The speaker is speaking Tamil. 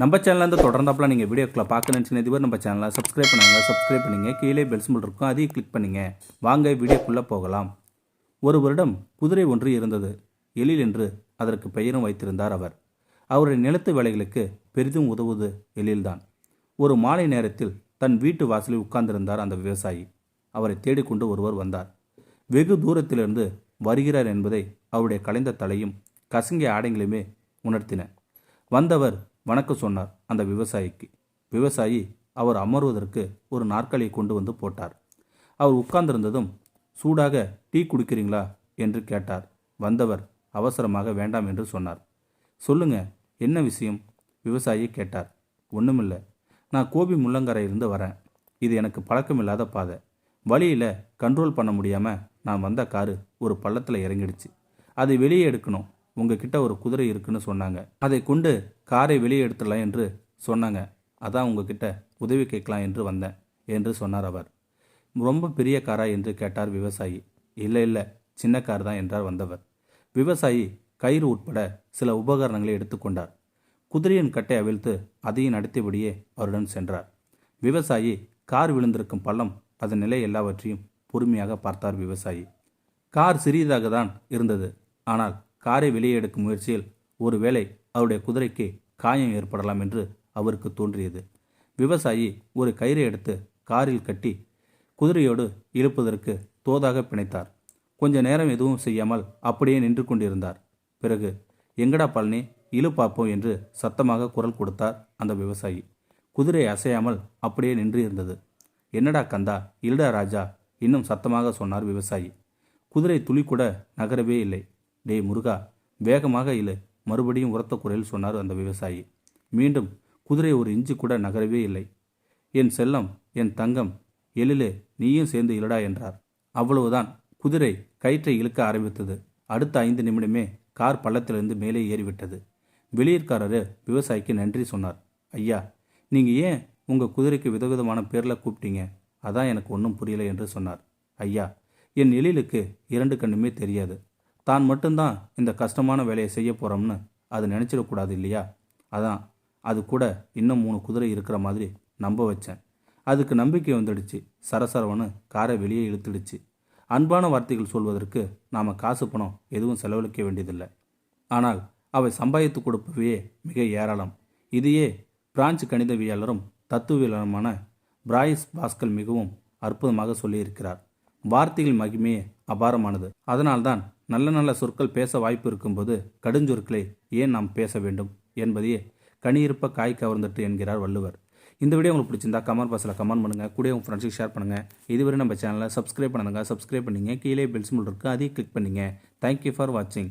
நம்ம சேனல்லேருந்து தொடர்ந்தாப்புல நீங்கள் வீடியோக்களை பார்க்க நினச்சின இதுவரை நம்ம சேனலை சப்ஸ்கிரைப் பண்ணுங்கள் சப்ஸ்கிரைப் பண்ணுங்கள் கீழே பெல் சிம்பிள் இருக்கும் அதையும் கிளிக் பண்ணுங்கள் வாங்க வீடியோக்குள்ளே போகலாம். ஒரு வருடம் குதிரை ஒன்று இருந்தது. எழில் என்று அதற்கு பெயரும் வைத்திருந்தார் அவர். அவருடைய நிலத்து வேலைகளுக்கு பெரிதும் உதவுவது எழில்தான் ஒரு மாலை நேரத்தில் தன் வீட்டு வாசலில் உட்கார்ந்திருந்தார் அந்த விவசாயி. அவரை தேடிக்கொண்டு ஒருவர் வந்தார். வெகு தூரத்திலிருந்து வருகிறார் என்பதை அவருடைய கலைந்த தலையும் கசங்கிய ஆடைகளுமே உணர்த்தின. வந்தவர் வணக்கம் சொன்னார் அந்த விவசாயிக்கு. விவசாயி அவர் அமர்வதற்கு ஒரு நாற்காலியை கொண்டு வந்து போட்டார். அவர் உட்கார்ந்திருந்ததும் சூடாக டீ குடிக்கிறீங்களா? என்று கேட்டார். வந்தவர் அவசரமாக வேண்டாம் என்று சொன்னார். சொல்லுங்க என்ன விஷயம்? விவசாயி கேட்டார். ஒன்றுமில்லை நான் கோபி முள்ளங்கரையிலிருந்து வரேன். இது எனக்கு பழக்கமில்லாத பாதை. வழியில் கண்ட்ரோல் பண்ண முடியாமல் நான் வந்த காரு ஒரு பள்ளத்தில் இறங்கிடுச்சு. அதை வெளியே எடுக்கணும். உங்ககிட்ட ஒரு குதிரை இருக்குன்னு சொன்னாங்க. அதை கொண்டு காரை வெளியே எடுத்துடலாம் என்று சொன்னாங்க. அதான் உங்ககிட்ட உதவி கேட்கலாம் என்று வந்தேன் என்று சொன்னார் அவர். ரொம்ப பெரிய காரா என்று கேட்டார் விவசாயி. இல்லை இல்லை சின்ன கார் தான் என்றார் வந்தவர். விவசாயி கயிறு உட்பட சில உபகரணங்களை எடுத்துக்கொண்டார் குதிரையின் கட்டை அவிழ்த்து அதையும் நடத்தியபடியே அவருடன் சென்றார். விவசாயி கார் விழுந்திருக்கும் பள்ளம் அதன் நிலை எல்லாவற்றையும் பொறுமையாக பார்த்தார் விவசாயி. கார் சிறியதாக தான் இருந்தது. ஆனால் காரை வெளியே எடுக்கும் முயற்சியில் ஒருவேளை அவருடைய குதிரைக்கு காயம் ஏற்படலாம் என்று அவருக்கு தோன்றியது. விவசாயி ஒரு கயிறை எடுத்து காரில் கட்டி குதிரையோடு இழுப்பதற்கு தோதாக பிணைத்தார். கொஞ்ச நேரம் எதுவும் செய்யாமல் அப்படியே நின்று கொண்டிருந்தார். பிறகு எங்கடா பழனி இழு பார்ப்போம் என்று சத்தமாக குரல் கொடுத்தார் அந்த விவசாயி. குதிரை அசையாமல் அப்படியே நின்று இருந்தது. என்னடா கந்தா இல்லடா ராஜா இன்னும் சத்தமாக சொன்னார் விவசாயி. குதிரை துளி கூட நகரவே இல்லை. டேய் முருகா வேகமாக இழு மறுபடியும் உரத்த குரலில் சொன்னார் அந்த விவசாயி. மீண்டும் குதிரை ஒரு இஞ்சி கூட நகரவே இல்லை. என் செல்லம் என் தங்கம் எழிலே நீயும் சேர்ந்து இலடா என்றார். அவ்வளவுதான். குதிரை கயிற்றை இழுக்க ஆரம்பித்தது. அடுத்த ஐந்து நிமிடமே கார் பள்ளத்திலிருந்து மேலே ஏறிவிட்டது. வெளியூர்காரரு விவசாயிக்கு நன்றி சொன்னார். ஐயா நீங்கள் ஏன் உங்கள் குதிரைக்கு விதவிதமான பேரில் கூப்பிட்டீங்க? அதான் எனக்கு ஒன்றும் புரியல என்று சொன்னார். ஐயா என் எழிலுக்கு இரண்டு கண்ணுமே தெரியாது. தான் மட்டும்தான் இந்த கஷ்டமான வேலையை செய்ய போகிறோம்னு அது நினச்சிடக்கூடாது இல்லையா? அதான் அது கூட இன்னும் மூணு குதிரை இருக்கிற மாதிரி நம்ப வச்சேன். அதுக்கு நம்பிக்கை வந்துடுச்சு. சரசரவனு காரை வெளியே இழுத்துடுச்சு. அன்பான வார்த்தைகள் சொல்வதற்கு நாம் காசு பணம் எதுவும் செலவழிக்க வேண்டியதில்லை. ஆனால் அவை சம்பாதித்து கொடுப்பவையே மிக ஏராளம். இதையே பிரான்ச் கணிதவியலரும் தத்துவியலருமான பிராயிஸ் பாஸ்கல் மிகவும் அற்புதமாக சொல்லியிருக்கிறார். வார்த்தைகள் மகிமையே அபாரமானது. அதனால்தான் நல்ல நல்ல சொற்கள் பேச வாய்ப்பு இருக்கும்போது கடுஞ்சொற்களை ஏன் நாம் பேச வேண்டும் என்பதையே கனியிருப்ப காய் கவர்ந்துட்டு என்கிறார் வள்ளுவர். இந்த வீடியோ உங்களுக்கு பிடிச்சிருந்தா கமெண்ட் பாக்ஸில் கமெண்ட் பண்ணுங்கள் கூட உங்கள் ஃப்ரெண்ட்ஸுக்கு ஷேர் பண்ணுங்கள் இதுவரை நம்ம சேனலை சப்ஸ்கிரைப் பண்ணுங்கள் சப்ஸ்கிரைப் பண்ணிங்க. கீழே பெல்ஸ் சிம்பிள் இருக்குது அதையும் கிளிக் பண்ணிங்க. தேங்க்யூ ஃபார் வாட்சிங்